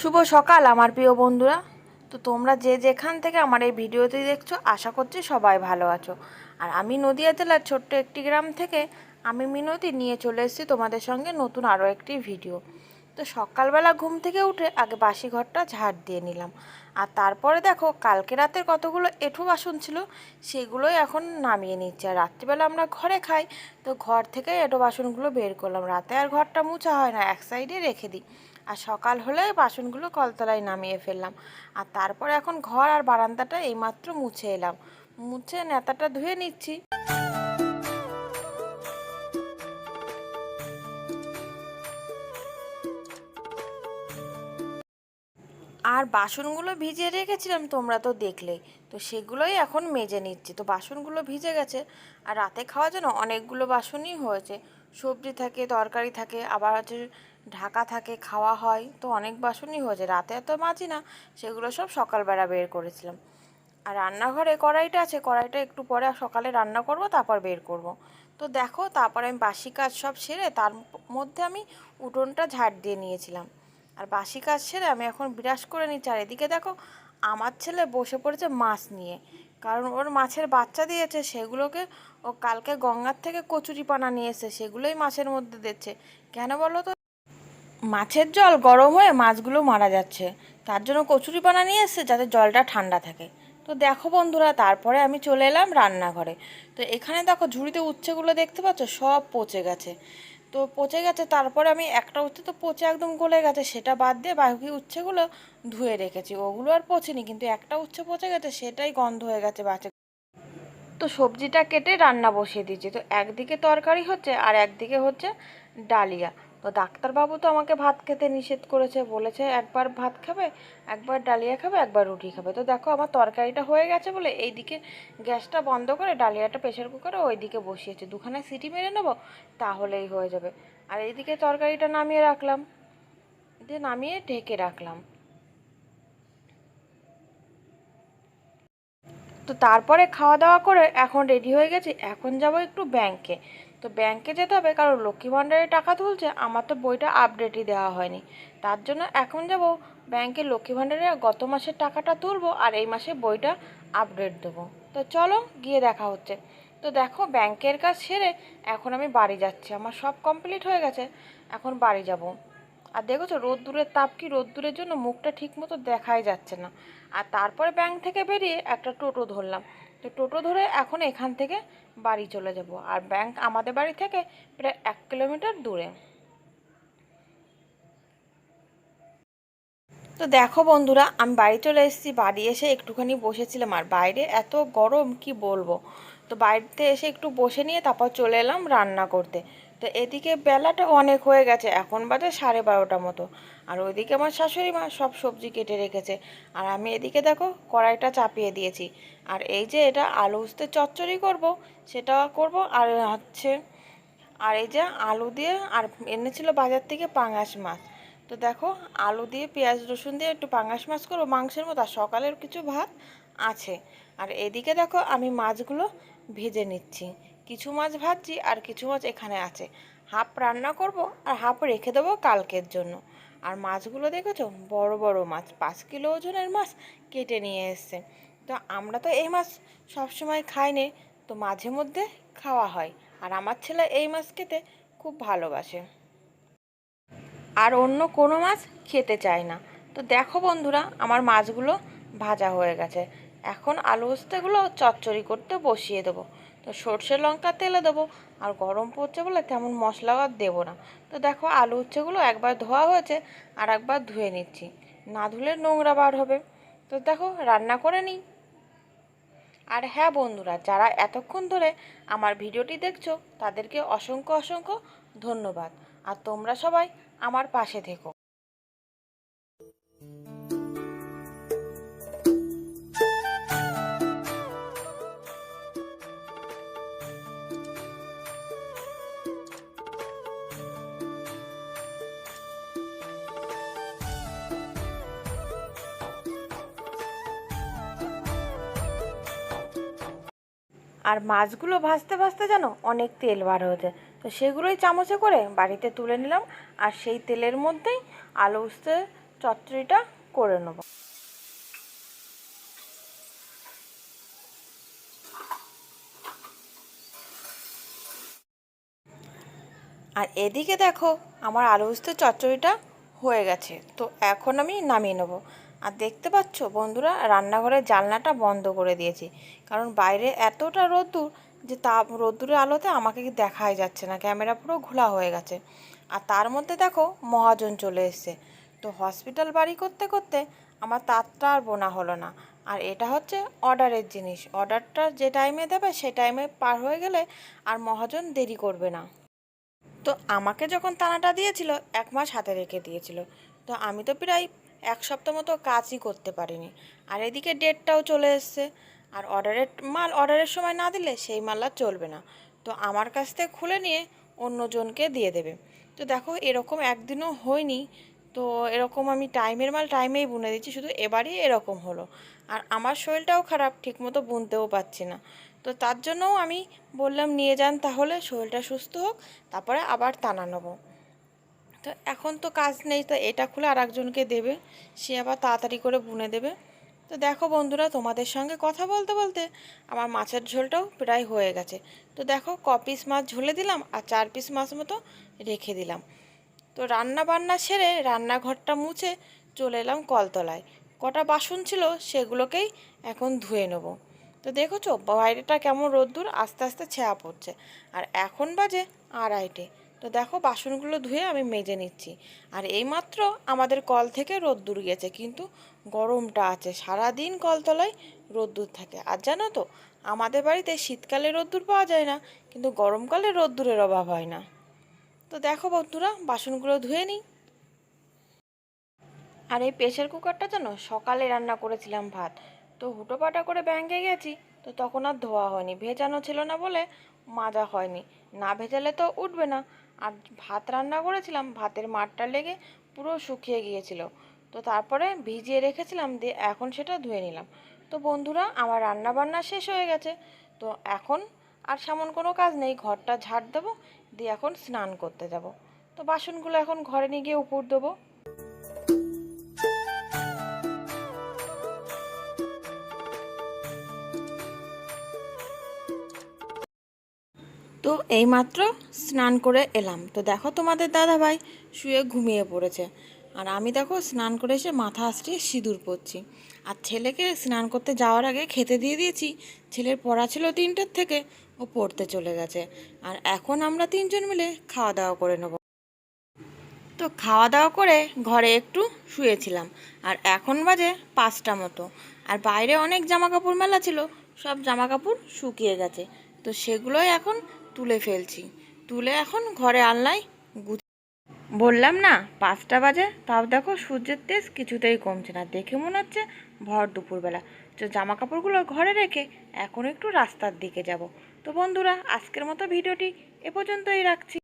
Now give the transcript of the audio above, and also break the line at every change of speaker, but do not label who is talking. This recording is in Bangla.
শুভ সকাল, আমার প্রিয় বন্ধুরা। তো তোমরা যে যেখান থেকে আমার এই ভিডিওটি দেখছ, আশা করছি সবাই ভালো আছো। আর আমি নদিয়া জেলার ছোট্ট একটি গ্রাম থেকে আমি মিনতি নিয়ে চলে এসেছি তোমাদের সঙ্গে নতুন আরও একটি ভিডিও। তো সকালবেলা ঘুম থেকে উঠে আগে বাসি ঘরটা ঝাড় দিয়ে নিলাম। আর তারপরে দেখো, কালকে রাতের কতগুলো এঁঠো বাসন ছিল, সেগুলোই এখন নামিয়ে নিচ্ছে। আর রাত্রিবেলা আমরা ঘরে খাই, তো ঘর থেকে এঁঠো বাসনগুলো বের করলাম। রাতে আর ঘরটা মুছা হয় না, এক সাইডে রেখে দিই। আর সকাল হলে বাসনগুলো কলতলায় নামিয়ে ফেললাম। আর তারপরে এখন ঘর আর বারান্দাটা এইমাত্র মুছে এলাম। মুছে নেতাটা ধুয়ে নিচ্ছি। আর বাসনগুলো ভিজিয়ে রেখেছিলাম তোমরা তো দেখলেই তো সেগুলোই এখন মেজে নিচ্ছি। তো বাসনগুলো ভিজে গেছে। আর রাতে খাওয়ার জন্য অনেকগুলো বাসনই হয়েছে। সবজি থাকে, তরকারি থাকে, আবার হচ্ছে ঢাকা থাকে, খাওয়া হয়, তো অনেক বাসনই হয়েছে রাতে এত মাজি না, সেগুলো সব সকালবেলা বের করেছিলাম। আর রান্নাঘরে কড়াইটা আছে, কড়াইটা একটু পরে সকালে রান্না করব, তারপর বের করব। তো দেখো, তারপর আমি বাসি কাজ সব সেরে তার মধ্যে আমি উঠোনটা ঝাড় দিয়ে নিয়েছিলাম। আর বাসি কাজ সেরে আমি এখন বিরাস করে নিচ্ছি। আর এদিকে দেখো, আমার ছেলে বসে পড়েছে মাছ নিয়ে। কারণ ওর মাছের বাচ্চা দিয়েছে, সেগুলোকে ও কালকে গঙ্গার থেকে কচুরি পানা নিয়ে এসে সেগুলোই মাছের মধ্যে দিচ্ছে। কেন বলো তো? মাছের জল গরম হয়ে মাছগুলো মারা যাচ্ছে। তার জন্য কচুরি পানা নিয়ে এসছে যাতে জলটা ঠান্ডা থাকে। তো দেখো বন্ধুরা, তারপরে আমি চলে এলাম রান্নাঘরে। তো এখানে দেখো ঝুড়িতে উচ্ছেগুলো দেখতে পাচ্ছ, সব পচে গেছে। তো পচে গেছে, তারপরে আমি একটা উচ্ছে তো পচে একদম গলে গেছে, সেটা বাদ দিয়ে বাকি উচ্ছেগুলো ধুয়ে রেখেছি। ওগুলো আর পচেনি, কিন্তু একটা উচ্ছে পচে গেছে, সেটাই গন্ধ হয়ে গেছে বাচ্চা। তো সবজিটা কেটে রান্না বসিয়ে দিয়েছি। তো একদিকে তরকারি হচ্ছে আর একদিকে হচ্ছে ডালিয়া। তো ডাক্তারবাবু তো আমাকে ভাত খেতে নিষেধ করেছে, বলেছে একবার ভাত খাবে, একবার ডালিয়া খাবে, একবার রুটি খাবে। তো দেখো আমার তরকারিটা হয়ে গেছে বলে এইদিকে গ্যাসটা বন্ধ করে ডালিয়াটা প্রেশার কুকারে ওইদিকে বসিয়েছে। দুখানে সিটি মেরে নেব, তাহলেই হয়ে যাবে। আর এইদিকে তরকারিটা নামিয়ে রাখলাম। দিয়ে নামিয়ে ঢেকে রাখলাম। তো তারপরে খাওয়া দাওয়া করে এখন রেডি হয়ে গেছি, এখন যাব একটু ব্যাংকে তো ব্যাংকে যেতে হবে কারণ লক্ষ্মী ভাণ্ডারে টাকা তুলছে, আমার তো বইটা আপডেটই দেওয়া হয়নি। তার জন্য এখন যাব ব্যাংকে লক্ষ্মী ভাণ্ডারে গত মাসের টাকাটা তুলবো আর এই মাসে বইটা আপডেট দেবো। তো চলো গিয়ে দেখা হচ্ছে। তো দেখো ব্যাংকের কাজ সেরে এখন আমি বাড়ি যাচ্ছি, আমার সব কমপ্লিট হয়ে গেছে, এখন বাড়ি যাব। আর দেখেছ, রোদ্দুরের তাপ কি রোদ্দুরের জন্য মুখটা ঠিক মতো দেখাই যাচ্ছে না। আর তারপরে ব্যাংক থেকে বেরিয়ে একটা টোটো ধরলাম। তো টোটো ধরে এখন এখান থেকে বাড়ি চলে যাব। আর ব্যাংক আমাদের বাড়ি থেকে প্রায় এক কিলোমিটার দূরে। তো দেখো বন্ধুরা, আমি বাড়ি চলে এসেছি। বাড়ি এসে একটুখানি বসেছিলাম। আর বাইরে এত গরম, কি বলব? তো বাড়িতে এসে একটু বসে নিয়ে তারপর চলে এলাম রান্না করতে। তো এদিকে বেলাটা অনেক হয়ে গেছে, এখন বাজে সাড়ে বারোটা মতো। আর ওইদিকে আমার শাশুড়ি মা সব সবজি কেটে রেখেছে। আর আমি এদিকে দেখো কড়াইটা চাপিয়ে দিয়েছি। আর এই যে এটা আলু উস্তে চচ্চড়ি করব সেটা করব, আর হচ্ছে, আর এই যে আলু দিয়ে, আর এনেছিল বাজার থেকে পাঙাশ মাছ। তো দেখো আলু দিয়ে পেঁয়াজ রসুন দিয়ে একটু পাঙাশ মাছ করব, মাংসের মতো, আর সকালের কিছু ভাত আছে। আর এদিকে দেখো আমি মাছগুলো ভেজে নিচ্ছি। কিছু মাছ ভাজছি আর কিছু মাছ এখানে আছে। হাফ রান্না করব আর হাফ রেখে দেবো কালকের জন্য। আর মাছগুলো দেখেছ? বড় বড় মাছ। পাঁচ কিলো ওজনের মাছ কেটে নিয়ে এসছে। তো আমরা তো এই মাছ সবসময় খাই নে, তো মাঝে মধ্যে খাওয়া হয়। আর আমার ছেলে এই মাছ খেতে খুব ভালোবাসে। আর অন্য কোনো মাছ খেতে চায় না। তো দেখো বন্ধুরা, আমার মাছগুলো ভাজা হয়ে গেছে। এখন আলু উস্তেগুলো চচ্চড়ি করতে বসিয়ে দেবো। তো সর্ষে লঙ্কা তেলে দেবো, আর গরম পড়ছে বলে তেমন মশলা আর দেবো না। তো দেখো আলু উচ্ছেগুলো একবার ধোয়া হয়েছে, আর একবার ধুয়ে নিচ্ছি। না ধুলে নোংরা বার হবে। তো দেখো রান্না করে নিই। আর হ্যাঁ বন্ধুরা, যারা এতক্ষণ ধরে আমার ভিডিওটি দেখছ, তাদেরকে অসংখ্য অসংখ্য ধন্যবাদ। আর তোমরা সবাই আমার পাশে থেকো। আর মাছগুলো ভাজতে ভাজতে যেন অনেক তেল বার হয়েছে তো সেগুলোই চামচে করে বাড়িতে তুলে নিলাম আর সেই তেলের মধ্যেই আলু উস্তে চচ্চড়িটা করে নেব। আর এদিকে দেখো আমার আলু উস্তে চচ্চড়িটা হয়ে গেছে, তো এখন আমি নামিয়ে নেব। আর দেখতে পাচ্ছ বন্ধুরা, রান্নাঘরের জানলাটা বন্ধ করে দিয়েছি। কারণ বাইরে এতটা রোদ্দুর যে তা রোদ্দুরের আলোতে আমাকে দেখাই যাচ্ছে না, ক্যামেরা পুরো ঘোলা হয়ে গেছে। আর তার মধ্যে দেখো মহাজন চলে এসছে। তো হসপিটাল বাড়ি করতে করতে আমার তাঁতটা আর বোনা হলো না। আর এটা হচ্ছে অর্ডারের জিনিস। অর্ডারটা যে টাইমে দেবে সে টাইমে পার হয়ে গেলে আর মহাজন দেরি করবে না। তো আমাকে যখন টানাটা দিয়েছিল, এক মাস হাতে রেখে দিয়েছিল। তো আমি তো প্রায় এক সপ্তাহ মতো কাজই করতে পারিনি। আর এদিকে ডেটটাও চলে এসছে। আর অর্ডারের মাল অর্ডারের সময় না দিলে সেই মাল আর চলবে না। তো আমার কাছ থেকে খুলে নিয়ে অন্যজনকে দিয়ে দেবে। তো দেখো এরকম একদিনও হয়নি। তো এরকম আমি টাইমের মাল টাইমেই বুনে দিচ্ছি, শুধু এবারই এরকম হলো। আর আমার শরীরটাও খারাপ, ঠিকমতো বুনতেও পারছি না। তো তার জন্যও আমি বললাম, নিয়ে যান তাহলে, শরীরটা সুস্থ হোক, তারপরে আবার টানা নেব। তো এখন তো কাজ নেই, তো এটা খুলে আর একজনকে দেবে। সে আবার তাড়াতাড়ি করে বুনে দেবে। তো দেখো বন্ধুরা, তোমাদের সঙ্গে কথা বলতে বলতে আমার মাছের ঝোলটাও প্রায় হয়ে গেছে। তো দেখো, ক পিস মাছ ঝোলে দিলাম আর চার পিস মাছ মতো রেখে দিলাম। তো রান্না বান্না সেরে রান্নাঘরটা মুছে চলে এলাম কলতলায়। কটা বাসন ছিল সেগুলোকেই এখন ধুয়ে নেব। তো দেখেছ, বাইরেটা কেমন রোদ্দুর, আস্তে আস্তে ছেঁয়া পড়ছে। আর এখন বাজে আড়াইটে। তো দেখো, বাসনগুলো ধুয়ে আমি মেজে নিচ্ছি। আর এইমাত্র আমাদের কল থেকে রোদ্দুর গেছে, কিন্তু গরমটা আছে। সারাদিন কলতলায় রোদ্দুর থাকে। আর জানো তো, আমাদের বাড়িতে শীতকালে রোদ্দুর পাওয়া যায় না, কিন্তু গরমকালে রোদ্দুরের অভাব হয় না। তো দেখো বন্ধুরা, বাসনগুলো ধুয়ে নিই। আর এই প্রেশার কুকারটা জানো, সকালে রান্না করেছিলাম ভাত। তো হুটোপাটা করে ব্যাঙ্কে গেছি। তো তখন আর ধোয়া হয়নি। ভেজানো ছিল না বলে মাজা হয়নি। না ভেজালে তো উঠবে না। আর ভাত রান্না করেছিলাম, ভাতের মাঠটা লেগে পুরো শুকিয়ে গিয়েছিল। তো তারপরে ভিজিয়ে রেখেছিলাম দিয়ে এখন সেটা ধুয়ে নিলাম। তো বন্ধুরা, আমার রান্না বান্না শেষ হয়ে গেছে। তো এখন আর সেমন কোনো কাজ নেই। ঘরটা ঝাড় দেবো, দিয়ে এখন স্নান করতে যাব। তো বাসনগুলো এখন ঘরে নিয়ে গিয়ে উপর দেবো। তো এইমাত্র স্নান করে এলাম। তো দেখো তোমাদের দাদা ভাই শুয়ে ঘুমিয়ে পড়েছে। আর আমি দেখো স্নান করে এসে মাথা আশ্রিয়ে সিঁদুর পরছি। আর ছেলেকে স্নান করতে যাওয়ার আগে খেতে দিয়ে দিয়েছি। ছেলের পড়া ছিল তিনটের থেকে, ও পড়তে চলে গেছে। আর এখন আমরা তিনজন মিলে খাওয়া দাওয়া করে নেব। তো খাওয়া দাওয়া করে ঘরে একটু শুয়েছিলাম। আর এখন বাজে পাঁচটা মতো। আর বাইরে অনেক জামা কাপড় মেলা ছিল, সব জামা কাপড় শুকিয়ে গেছে। তো সেগুলোই এখন তুলে ফেলছি। তুলে এখন ঘরে আনলাই গুছ বললাম না, পাঁচটা বাজে। তাও দেখো সূর্যের তেজ কিছুতেই কমছে না। দেখে মনে হচ্ছে ভর দুপুরবেলা। তো জামা কাপড়গুলো ঘরে রেখে এখন একটু রাস্তার দিকে যাব। তো বন্ধুরা, আজকের মতো ভিডিওটি এ পর্যন্তই রাখছি।